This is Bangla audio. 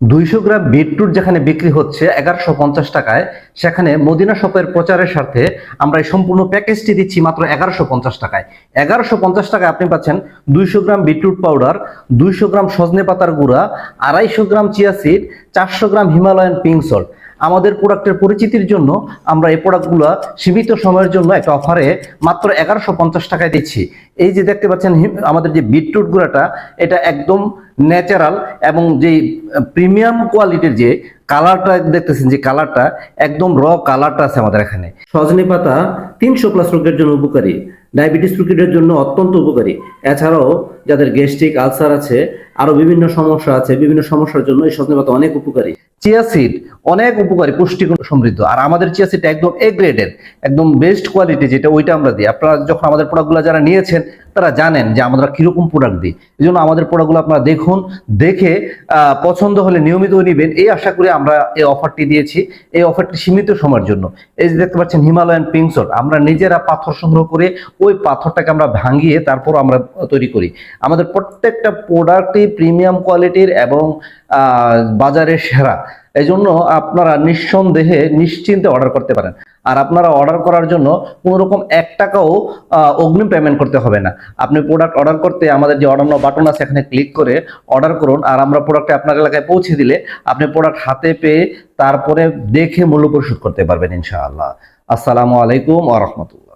দুইশো গ্রাম বিটরুট যেখানে বিক্রি হচ্ছে এগারোশো পঞ্চাশ টাকায়, সেখানে মদিনা শপের প্রচারের স্বার্থে আমরা এই সম্পূর্ণ প্যাকেজটি দিচ্ছি মাত্র এগারোশো পঞ্চাশ টাকায়। এগারোশো পঞ্চাশ টাকায় আপনি পাচ্ছেন দুইশো গ্রাম বিটরুট পাউডার দুইশো গ্রাম সজনে পাতার গুঁড়া, আড়াইশো গ্রাম চিয়া সিড চারশো গ্রাম হিমালয়ান পিঙ্ক সল্ট আমাদের প্রোডাক্টের পরিচিতির জন্য আমরা এই প্রোডাক্টগুলো সীমিত সময়ের জন্য একটা অফারে মাত্র এগারোশো পঞ্চাশ টাকায় দিচ্ছি। এই যে দেখতে পাচ্ছেন আমাদের যে বিটরুট গুঁড়াটা এটা একদম ন্যাচারাল এবং যে প্রিমিয়াম কোয়ালিটির যে কালারটা দেখতেছেন, যে কালারটা একদম র কালারটা আছে আমাদের এখানে। সজনে পাতা তিনশো প্লাস রোগের জন্য উপকারী ডায়াবেটিস রোগীদের জন্য অত্যন্ত উপকারী। এছাড়াও যাদের গ্যাস্ট্রিক আলসার আছে, আরও বিভিন্ন সমস্যা আছে, বিভিন্ন সমস্যার জন্য এই সজনে পাতা অনেক উপকারী। চিয়া সিড অনেক উপকারী, পুষ্টিগুণ সমৃদ্ধ। আর আমাদের চিয়া একদম এ গ্রেডের একদম বেস্ট কোয়ালিটি যেটা ওইটা আমরা দিই। আপনারা যখন আমাদের প্রোডাক্টগুলো যারা নিয়েছেন, তারা জানেন যে আমরা কীরকম প্রোডাক্ট দিই। এই জন্য আমাদের প্রোডাক্টগুলো আপনারা দেখুন, দেখে পছন্দ হলে নিয়মিত নেবেন। এই আশা করে আমরা এই অফারটি দিয়েছি। এই অফারটি সীমিত সময়ের জন্য। এই যে দেখতে পাচ্ছেন হিমালয়ান পিংসল আমরা নিজেরা পাথর সংগ্রহ করে ওই পাথরটাকে আমরা ভাঙিয়ে তারপর আমরা তৈরি করি। আমাদের প্রত্যেকটা প্রোডাক্টই প্রিমিয়াম কোয়ালিটির এবং বাজারের সেরা। এই জন্য আপনারা নিঃসন্দেহে নিশ্চিন্তে অর্ডার করতে পারেন। আর আপনারা অর্ডার করার জন্য কোনো রকম এক টাকাও অগ্রিম পেমেন্ট করতে হবে না। আপনি প্রোডাক্ট অর্ডার করতে আমাদের যে অর্ডার বাটন আছে, এখানে ক্লিক করে অর্ডার করুন। আর আমরা প্রোডাক্টে আপনার এলাকায় পৌঁছে দিলে আপনি প্রোডাক্ট হাতে পেয়ে তারপরে দেখে মূল্য পরিশোধ করতে পারবেন ইনশাআল্লাহ। আসসালামু আলাইকুম আ রহমতুল্লাহ।